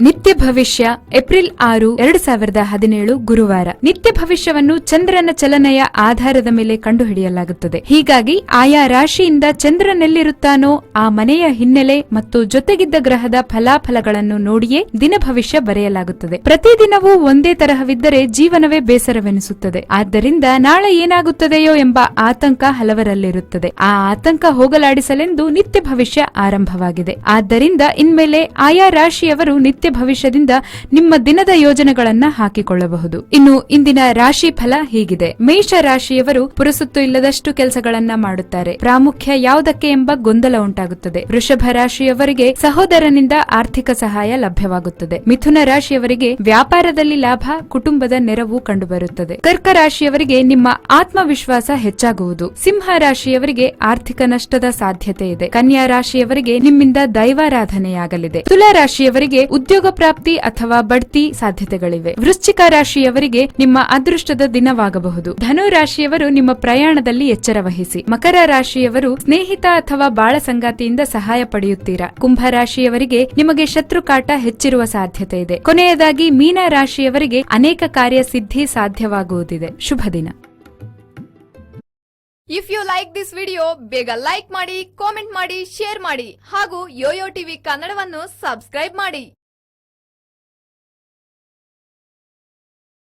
ನಿತ್ಯ ಭವಿಷ್ಯ, ಏಪ್ರಿಲ್ ಆರು, ಎರಡು ಸಾವಿರದ ಹದಿನೇಳು ಗುರುವಾರ. ನಿತ್ಯ ಭವಿಷ್ಯವನ್ನು ಚಂದ್ರನ ಚಲನೆಯ ಆಧಾರದ ಮೇಲೆ ಕಂಡುಹಿಡಿಯಲಾಗುತ್ತದೆ. ಹೀಗಾಗಿ ಆಯಾ ರಾಶಿಯಿಂದ ಚಂದ್ರನೆಲ್ಲಿರುತ್ತಾನೋ ಆ ಮನೆಯ ಹಿನ್ನೆಲೆ ಮತ್ತು ಜೊತೆಗಿದ್ದ ಗ್ರಹದ ಫಲಾಫಲಗಳನ್ನು ನೋಡಿಯೇ ದಿನ ಭವಿಷ್ಯ ಬರೆಯಲಾಗುತ್ತದೆ. ಪ್ರತಿದಿನವೂ ಒಂದೇ ತರಹವಿದ್ದರೆ ಜೀವನವೇ ಬೇಸರವೆನಿಸುತ್ತದೆ. ಆದ್ದರಿಂದ ನಾಳೆ ಏನಾಗುತ್ತದೆಯೋ ಎಂಬ ಆತಂಕ ಹಲವರಲ್ಲಿರುತ್ತದೆ. ಆ ಆತಂಕ ಹೋಗಲಾಡಿಸಲೆಂದು ನಿತ್ಯ ಭವಿಷ್ಯ ಆರಂಭವಾಗಿದೆ. ಆದ್ದರಿಂದ ಇನ್ಮೇಲೆ ಆಯಾ ರಾಶಿಯವರು ನಿತ್ಯ ಭವಿಷ್ಯದಿಂದ ನಿಮ್ಮ ದಿನದ ಯೋಜನೆಗಳನ್ನ ಹಾಕಿಕೊಳ್ಳಬಹುದು. ಇನ್ನು ಇಂದಿನ ರಾಶಿ ಫಲ ಹೀಗಿದೆ. ಮೇಷ ರಾಶಿಯವರು ಪುರಸುತ್ತು ಇಲ್ಲದಷ್ಟು ಕೆಲಸಗಳನ್ನ ಮಾಡುತ್ತಾರೆ. ಪ್ರಾಮುಖ್ಯ ಯಾವುದಕ್ಕೆ ಎಂಬ ಗೊಂದಲ ಉಂಟಾಗುತ್ತದೆ. ವೃಷಭ ರಾಶಿಯವರಿಗೆ ಸಹೋದರನಿಂದ ಆರ್ಥಿಕ ಸಹಾಯ ಲಭ್ಯವಾಗುತ್ತದೆ. ಮಿಥುನ ರಾಶಿಯವರಿಗೆ ವ್ಯಾಪಾರದಲ್ಲಿ ಲಾಭ, ಕುಟುಂಬದ ನೆರವು ಕಂಡುಬರುತ್ತದೆ. ಕರ್ಕ ರಾಶಿಯವರಿಗೆ ನಿಮ್ಮ ಆತ್ಮವಿಶ್ವಾಸ ಹೆಚ್ಚಾಗುವುದು. ಸಿಂಹ ರಾಶಿಯವರಿಗೆ ಆರ್ಥಿಕ ನಷ್ಟದ ಸಾಧ್ಯತೆ ಇದೆ. ಕನ್ಯಾ ರಾಶಿಯವರಿಗೆ ನಿಮ್ಮಿಂದ ದೈವಾರಾಧನೆಯಾಗಲಿದೆ. ತುಲಾ ರಾಶಿಯವರಿಗೆ ಉದ್ಯೋಗ ಪ್ರಾಪ್ತಿ ಅಥವಾ ಬಡ್ತಿ ಸಾಧ್ಯತೆಗಳಿವೆ. ವೃಶ್ಚಿಕ ರಾಶಿಯವರಿಗೆ ನಿಮ್ಮ ಅದೃಷ್ಟದ ದಿನವಾಗಬಹುದು. ಧನು ರಾಶಿಯವರು ನಿಮ್ಮ ಪ್ರಯಾಣದಲ್ಲಿ ಎಚ್ಚರ ವಹಿಸಿ. ಮಕರ ರಾಶಿಯವರು ಸ್ನೇಹಿತ ಅಥವಾ ಬಾಳ ಸಂಗಾತಿಯಿಂದ ಸಹಾಯ ಪಡೆಯುತ್ತೀರಾ? ಕುಂಭ ರಾಶಿಯವರಿಗೆ ನಿಮಗೆ ಶತ್ರುಕಾಟ ಹೆಚ್ಚಿರುವ ಸಾಧ್ಯತೆ ಇದೆ. ಕೊನೆಯದಾಗಿ, ಮೀನ ರಾಶಿಯವರಿಗೆ ಅನೇಕ ಕಾರ್ಯ ಸಿದ್ಧಿ ಸಾಧ್ಯವಾಗುವುದಿದೆ. ಶುಭ ದಿನ. If you like this video ಬೇಗ ಲೈಕ್ ಮಾಡಿ ಕಾಮೆಂಟ್ ಮಾಡಿ ಶೇರ್ ಮಾಡಿ ಹಾಗೂ ಯೋಯೋ ಟಿವಿ ಕನ್ನಡವನ್ನು ಸಬ್ಸ್ಕ್ರೈಬ್ ಮಾಡಿ.